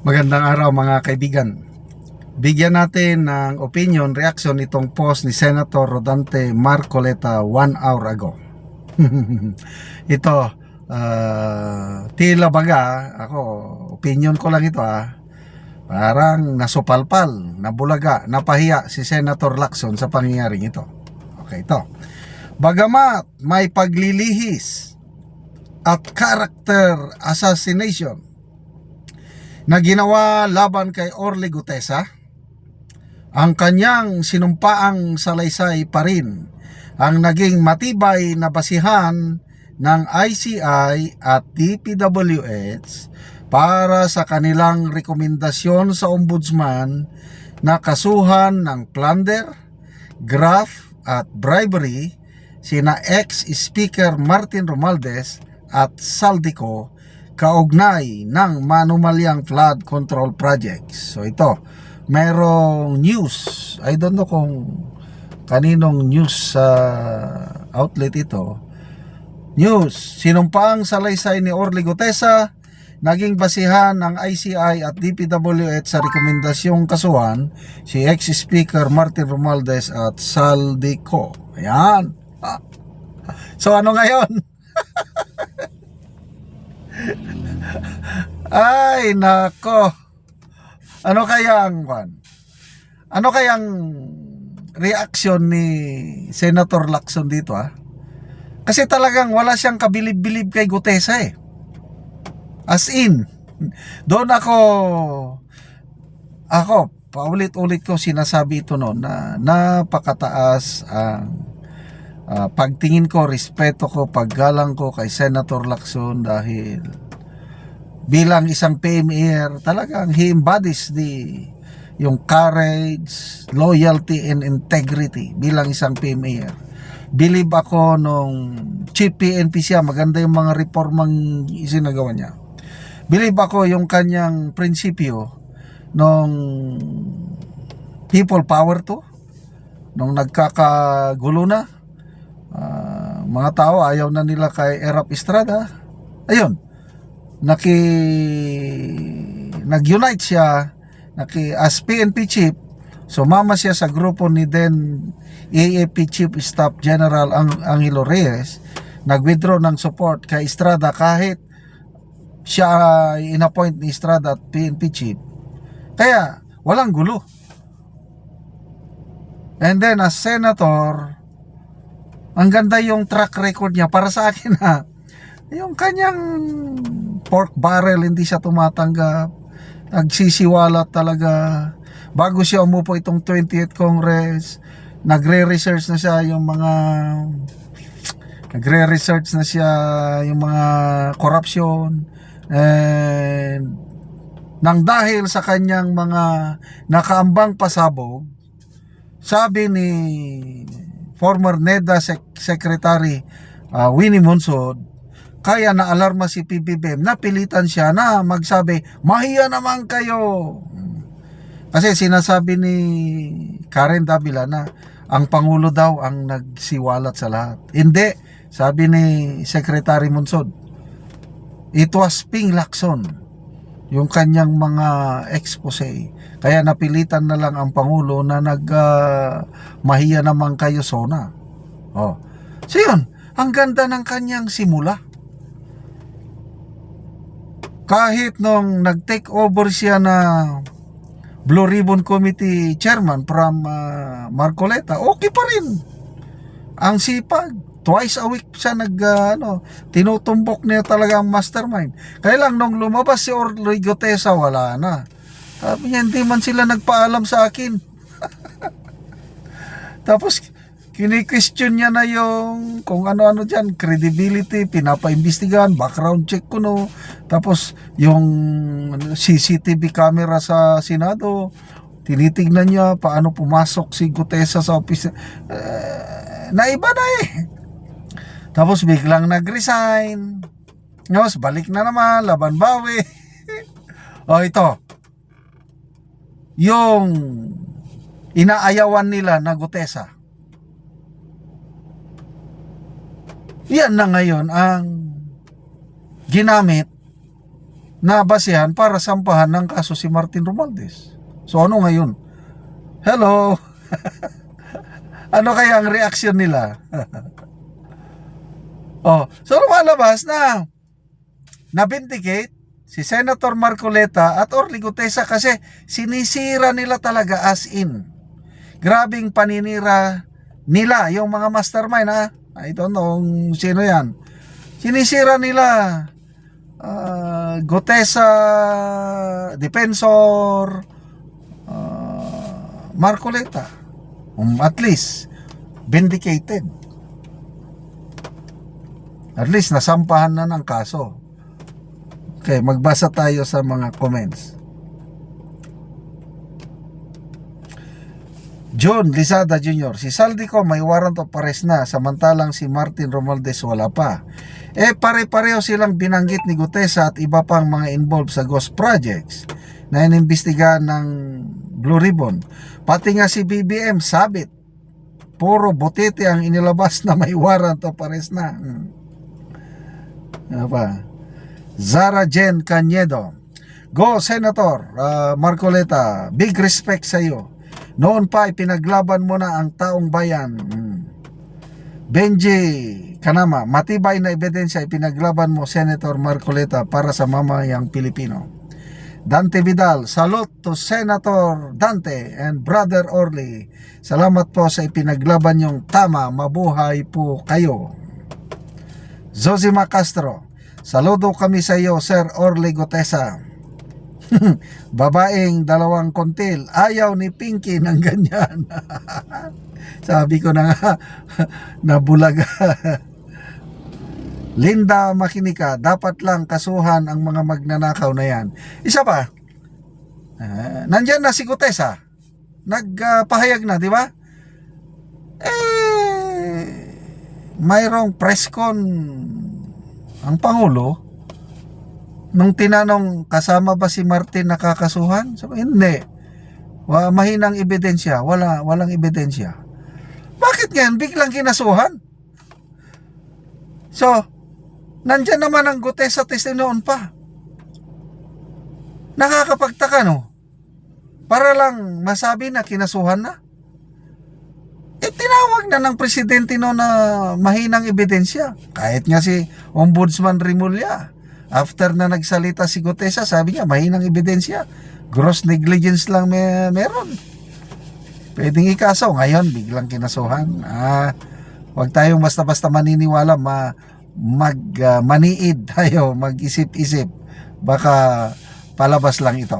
Magandang araw mga kaibigan. Bigyan natin ng opinion, reaction itong post ni Senator Rodante Marcoleta one hour ago. ito, ah, tila baga, ako, opinion ko lang ito ah. Parang nasupalpal, nabulaga, napahiya si Senator Lacson sa pangyayaring ito. Okay, ito. Bagamat may paglilihis at character assassination na ginawa laban kay Orly Gutesa, ang kanyang sinumpaang salaysay pa rin ang naging matibay na basihan ng ICI at DPWH para sa kanilang rekomendasyon sa ombudsman na kasuhan ng plunder, graft at bribery sina ex-speaker Martin Romualdez at Saldico kaugnay ng manumalyang flood control projects. So ito, merong news. I don't know kung kaninong news sa outlet ito. News, sinumpaang salaysay ni Orly Gutesa, naging basihan ng ICI at DPWH sa rekomendasyong kasuhan si ex-speaker Martin Romualdez at Saldico. Ayan. Ah. So ano ngayon? Ay, nako. Ano kayang kwan? Ano kayang reaction ni Senator Lacson dito ah? Kasi talagang wala siyang kabilib-bilib kay Gutesa eh. As in, doon ako ako paulit-ulit ko sinasabi ito noon na napakataas ang ah, pagtingin ko, respeto ko, paggalang ko kay Senator Lacson dahil bilang isang PMR, talagang he embodies the yung courage, loyalty, and integrity bilang isang PMR. Believe ako nung chief PNP siya, maganda yung mga reformang isinagawa niya. Believe ako yung kanyang prinsipyo nung people power to, nung nagkakagulo na, mga tao ayaw na nila kay Erap Estrada. Ayun, naki nag-unite siya. Naki as PNP chief sumama siya sa grupo ni then AAP Chief Staff General Ang Angelo Reyes. Nag-withdraw ng support kay Estrada kahit siya inappoint ni Estrada at PNP chief. Kaya walang gulo. And then as senator ang ganda yung track record niya para sa akin ha. Yung kanyang pork barrel hindi siya tumatanggap. Nagsisiwalat talaga. Bago siya umupo itong 20th Congress nagre-research na siya yung mga nagre-research na siya yung mga corruption. And nang dahil sa kanyang mga nakaambang pasabog sabi ni former NEDA Sec- Secretary uh, Winnie Monsod kaya na alarma si PBBM, napilitan siya na magsabi, mahiya naman kayo. Kasi sinasabi ni Karen Davila na ang Pangulo daw ang nagsiwalat sa lahat. Hindi, sabi ni Secretary Munsod, it was Ping Lacson, yung kanyang mga expose. Kaya napilitan na lang ang Pangulo na nag ah, mahiya naman kayo sona. Oh. So yun, ang ganda ng kanyang simula kahit nung nag-take over siya na Blue Ribbon Committee chairman from uh, Marcoleta, okay pa rin. Ang sipag. Twice a week siya nag, uh, ano, tinutumbok niya talaga ang mastermind. Kaya lang nung lumabas si Orly Gotesa, wala na. Sabi niya, hindi man sila nagpaalam sa akin. Tapos, kini-question niya na yung kung ano-ano dyan, credibility, pinapaimbestigahan, background check ko no. Tapos yung ano, CCTV camera sa Senado, tinitignan niya paano pumasok si Gutesa sa office. Uh, naiba na eh. Tapos biglang nag-resign. Tapos balik na naman, laban bawi. o ito, yung inaayawan nila na Gutesa. Yan na ngayon ang ginamit na basihan para sampahan ng kaso si Martin Romualdez. So ano ngayon? Hello? ano kaya ang reaksyon nila? oh, so lumalabas na na-vindicate si Senator Marcoleta at Orly Gutesa kasi sinisira nila talaga as in. Grabing paninira nila yung mga mastermind ha. I don't know sino yan. Sinisira nila ah, Gutesa, Defensor, ah, Marcoleta. Um, at least, vindicated. At least, nasampahan na ng kaso. Okay, magbasa tayo sa mga comments. John Lizada Jr. Si Saldico may warrant of arrest na samantalang si Martin Romualdez wala pa. Eh pare-pareho silang binanggit ni Gutesa at iba pang mga involved sa ghost projects na inimbestigahan ng Blue Ribbon. Pati nga si BBM sabit. Puro botete ang inilabas na may warrant of arrest na. Hmm. Ano pa? Zara Jen Cañedo. Go Senator uh, Marcoleta, big respect sa iyo. Noon pa ipinaglaban mo na ang taong bayan. Hmm. Benji Kanama, matibay na ebidensya ipinaglaban mo Senator Marcoleta para sa mamayang Pilipino. Dante Vidal, salute to Senator Dante and Brother Orly. Salamat po sa ipinaglaban yung tama. Mabuhay po kayo. Zosima Castro, saludo kami sa iyo Sir Orly Gotesa. Babaeng dalawang kontil, ayaw ni Pinky ng ganyan. Sabi ko na nga, nabulaga. Linda Makinika, dapat lang kasuhan ang mga magnanakaw na yan. Isa pa, ah, nandyan na si Gutesa. Nagpahayag na, di ba? Eh, mayroong press con ang Pangulo nung tinanong kasama ba si Martin nakakasuhan? Sabi, hindi. Mahinang ebidensya. Wala, walang ebidensya. Bakit ngayon biglang kinasuhan? So, nandyan naman ang Gutesa test noon pa. Nakakapagtaka no? Para lang masabi na kinasuhan na. Tinawag na ng presidente no na mahinang ebidensya. Kahit nga si Ombudsman Rimulya. After na nagsalita si Gutesa, sabi niya, mahinang ebidensya. Gross negligence lang may, meron. Pwedeng ikaso. Ngayon, biglang kinasuhan. Ah, wag tayong basta-basta maniniwala, ma, mag, ah, maniid tayo, mag-isip-isip. Baka palabas lang ito.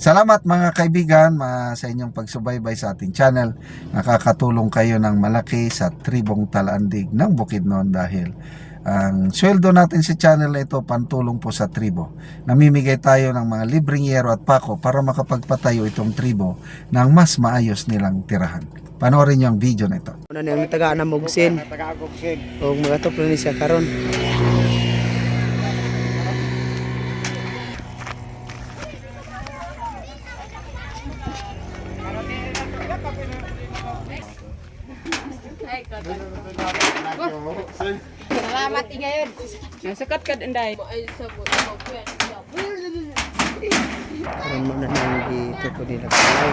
Salamat mga kaibigan ma, sa inyong pagsubaybay sa ating channel. Nakakatulong kayo ng malaki sa tribong talandig ng Bukidnon dahil ang sweldo natin sa channel na ito pantulong po sa tribo. Namimigay tayo ng mga libreng yero at pako para makapagpatayo itong tribo ng mas maayos nilang tirahan. Panoorin niyo ang video na ito. Una niyang taga na mugsin. O mga tuplo ni siya karon. Ngayon. Nasukat ka dinday. Karon mo na nang gitupo nila kalay.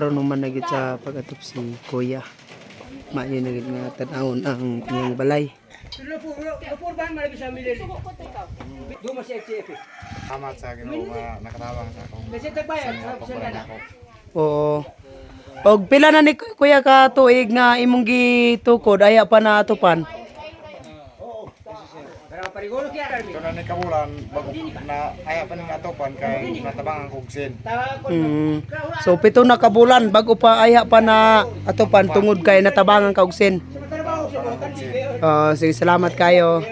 man nagit sa pagatop si Kuya. Maayo na gid nga tan-awon ang iyang balay. Salamat sa Ginoo nakatabang sa akong. Oo. Og pila na ni kuya ka tuig nga imong gitukod aya pa na atupan. Ito na ni kabulan, bago na ayaw pa ng atopan kay natabang ang kugsin. Mm. So pito na ka bulan bago pa aya pa na atupan tungod kay natabangan ka og sin. Ah, sige salamat kayo.